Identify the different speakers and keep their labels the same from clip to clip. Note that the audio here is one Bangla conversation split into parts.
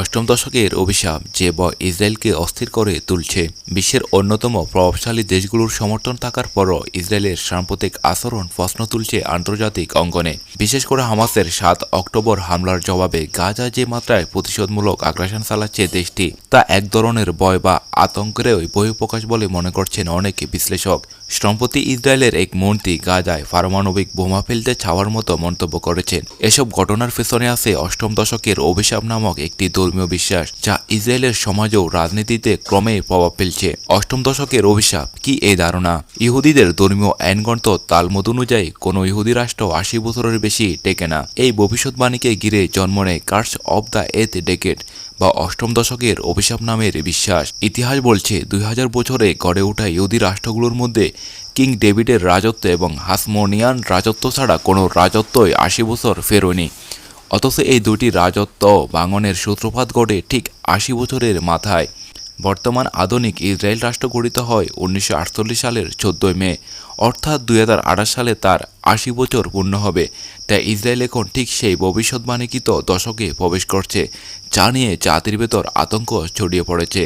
Speaker 1: অষ্টম দশকের অভিশাপ যে ব ইসরায়েলকে অস্থির করে তুলছে বিশ্বের অন্যতম প্রভাবশালী দেশগুলোর সমর্থন থাকার পরও ইসরায়েলের সাম্প্রতিক আচরণ প্রশ্ন তুলছে আন্তর্জাতিক অঙ্গনে বিশেষ করে হামাসের সাত অক্টোবর হামলার জবাবে গাজা যে মাত্রায় প্রতিশোধমূলক আগ্রাসন চালাচ্ছে দেশটি তা এক ধরনের ভয় বা আতঙ্কেরই বহিঃপ্রকাশ বলে মনে করছেন অনেক বিশ্লেষক সম্প্রতি ইসরায়েলের এক মন্ত্রী গাজায় পারমাণবিক বোমা ফেলতে ছাওয়ার মতো মন্তব্য করেছেন এসব ঘটনার পেছনে আছে অষ্টম দশকের অভিশাপ নামক একটি ধর্মীয় বিশ্বাস যা ইসরায়েলের সমাজ ও রাজনীতিতে ক্রমে প্রভাব ফেলছে অষ্টম দশকের অভিশাপ কি এই ধারণা ইহুদিদের ধর্মীয় আইনগ্রন্থ তালমদ অনুযায়ী কোনো ইহুদি রাষ্ট্র আশি বছরের বেশি টেকে না এই ভবিষ্যৎবাণীকে ঘিরে জন্ম নেয় curse of the eighth decade বা অষ্টম দশকের অভিশাপ নামের বিশ্বাস ইতিহাস বলছে দুই বছরে গড়ে ওঠা ইহুদি রাষ্ট্রগুলোর মধ্যে কিং ডেভিডের রাজত্ব এবং হাসমোনিয়ান রাজত্ব ছাড়া কোনো রাজত্বই আশি বছর ফেরোয়নি অথচ এই দুটি রাজত্ব বাঙনের সূত্রপাত ঘটে ঠিক আশি বছরের মাথায় বর্তমান আধুনিক ইসরায়েল রাষ্ট্র গঠিত হয় উনিশশো সালের চোদ্দোই মে অর্থাৎ দুই সালে তার আশি বছর পূর্ণ হবে তাই ইসরায়েল এখন ঠিক সেই ভবিষ্যৎবাণীকৃত দশকে প্রবেশ করছে যা নিয়ে জাতির ভেতর আতঙ্ক ছড়িয়ে পড়েছে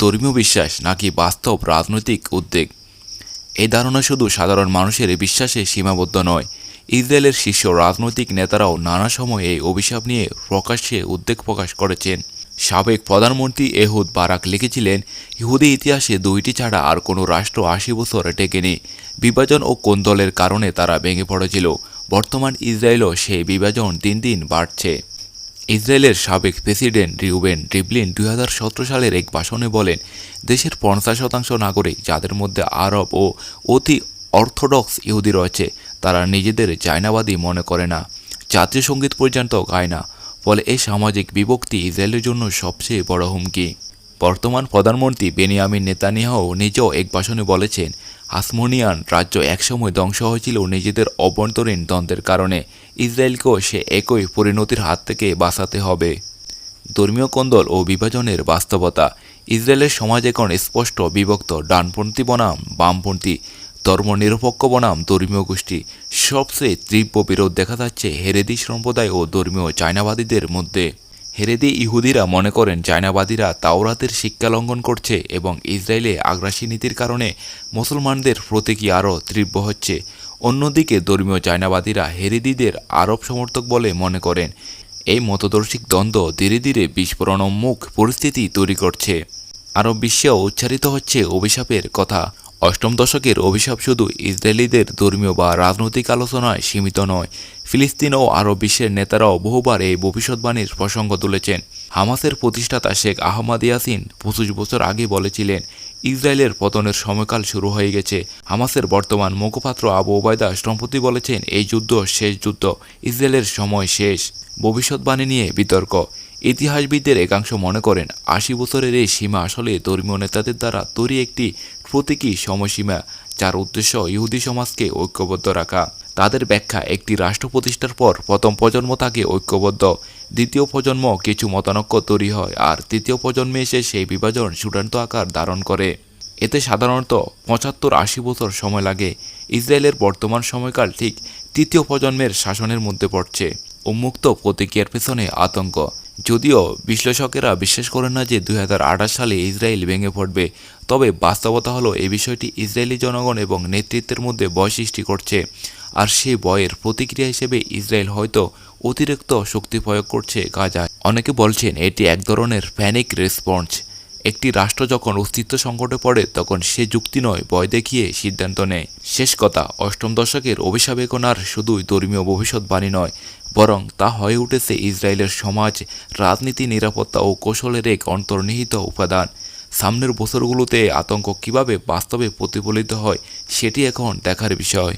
Speaker 1: ধর্মীয় বিশ্বাস নাকি বাস্তব রাজনৈতিক উদ্বেগ এই ধারণা শুধু সাধারণ মানুষের বিশ্বাসে সীমাবদ্ধ নয় ইসরায়েলের শীর্ষ রাজনৈতিক নেতারাও নানা সময়ে এই অভিশাপ নিয়ে প্রকাশ্যে উদ্বেগ প্রকাশ করেছেন সাবেক প্রধানমন্ত্রী এহুদ বারাক লিখেছিলেন ইহুদি ইতিহাসে দুইটি ছাড়া আর কোনো রাষ্ট্র আশি বছর টেকেনি বিভাজন ও কোন্দলের কারণে তারা ভেঙে পড়েছিল বর্তমান ইসরায়েলও সেই বিভাজন দিন দিন বাড়ছে ইসরায়েলের সাবেক প্রেসিডেন্ট রিউবেন রিবলিন দুই সালের এক ভাষণে বলেন দেশের পঞ্চাশ শতাংশ নাগরিক যাদের মধ্যে আরব ও অতি অর্থোডক্স ইহুদি রয়েছে তারা নিজেদের চায়নাবাদী মনে করে না জাতীয় সঙ্গীত পর্যন্ত গায় না ফলে এই সামাজিক বিভক্তি ইসরায়েলের জন্য সবচেয়ে বড় হুমকি বর্তমান প্রধানমন্ত্রী বেনিয়ামিন নেতানিয়াহু নিজেও এক ভাষণে বলেছেন হাসমোনিয়ান রাজ্য একসময় ধ্বংস হয়েছিল নিজেদের অভ্যন্তরীণ দ্বন্দ্বের কারণে ইসরায়েলকেও সে একই পরিণতির হাত থেকে বাঁচাতে হবে ধর্মীয় কন্দল ও বিভাজনের বাস্তবতা ইসরায়েলের সমাজ এখন স্পষ্ট বিভক্ত ডানপন্থী বনাম বামপন্থী ধর্মনিরপেক্ষ বনাম ধর্মীয় গোষ্ঠী সবচেয়ে তীব্র বিরোধ দেখা যাচ্ছে হেরেদি সম্প্রদায় ও ধর্মীয় চায়নাবাদীদের মধ্যে হেরেদি ইহুদিরা মনে করেন চায়নাবাদীরা তাওরাতের শিক্ষা লঙ্ঘন করছে এবং ইসরায়েলে আগ্রাসী নীতির কারণে মুসলমানদের প্রতীকী আরও তীব্র হচ্ছে অন্যদিকে ধর্মীয় চায়নাবাদীরা হেরিদিদের আরব সমর্থক বলে মনে করেন এই মতদর্শিক দ্বন্দ্ব ধীরে ধীরে বিস্ফোরণোন্মুখ পরিস্থিতি তৈরি করছে আরব বিশ্বেও উচ্চারিত হচ্ছে অভিশাপের কথা অষ্টম দশকের অভিশাপ শুধু ইসরায়েলিদের ধর্মীয় বা রাজনৈতিক আলোচনায় সীমিত নয় ফিলিস্তিন ও আরব বিশ্বের নেতারাও বহুবার এই ভবিষ্যৎবাণীর প্রসঙ্গ তুলেছেন হামাসের প্রতিষ্ঠাতা শেখ আহমদ ইয়াসিন পঁচিশ বছর আগে বলেছিলেন ইসরায়েলের পতনের সময়কাল শুরু হয়ে গেছে হামাসের বর্তমান মুখপাত্র আবু ওবায়দা সম্প্রতি বলেছেন এই যুদ্ধ শেষ যুদ্ধ ইসরায়েলের সময় শেষ ভবিষ্যৎবাণী নিয়ে বিতর্ক ইতিহাসবিদদের একাংশ মনে করেন আশি বছরের এই সীমা আসলে ধর্মীয় নেতাদের দ্বারা তৈরি একটি প্রতীকী সময়সীমা যার উদ্দেশ্য ইহুদি সমাজকে ঐক্যবদ্ধ রাখা তাদের ব্যাখ্যা একটি রাষ্ট্র প্রতিষ্ঠার পর প্রথম প্রজন্ম থাকে ঐক্যবদ্ধ দ্বিতীয় প্রজন্ম কিছু মতানক্য তৈরি হয় আর তৃতীয় প্রজন্মে এসে সেই বিভাজন চূড়ান্ত আকার ধারণ করে এতে সাধারণত পঁচাত্তর আশি বছর সময় লাগে ইসরায়েলের বর্তমান সময়কাল ঠিক তৃতীয় প্রজন্মের শাসনের মধ্যে পড়ছে উন্মুক্ত প্রতিক্রিয়ার পেছনে আতঙ্ক যদিও বিশ্লেষকেরা বিশ্বাস করেন না যে দুই সালে ইসরায়েল ভেঙে পড়বে তবে বাস্তবতা হলো এই বিষয়টি ইসরায়েলি জনগণ এবং নেতৃত্বের মধ্যে বয় সৃষ্টি করছে আর সেই বয়ের প্রতিক্রিয়া হিসেবে ইসরায়েল হয়তো অতিরিক্ত শক্তি প্রয়োগ করছে গাজায় অনেকে বলছেন এটি এক ধরনের প্যানিক রেসপন্স একটি রাষ্ট্র যখন অস্তিত্ব সংকটে পড়ে তখন সে যুক্তি নয় বয় দেখিয়ে সিদ্ধান্ত নেয় শেষ কথা অষ্টম দশকের অভিশাবেকনার শুধুই ধর্মীয় ভবিষ্যৎবাণী নয় বরং তা হয়ে উঠেছে ইসরায়েলের সমাজ রাজনীতি নিরাপত্তা ও কৌশলের এক অন্তর্নিহিত উপাদান সামনের বছরগুলোতে আতঙ্ক কিভাবে বাস্তবে প্রতিফলিত হয় সেটি এখন দেখার বিষয়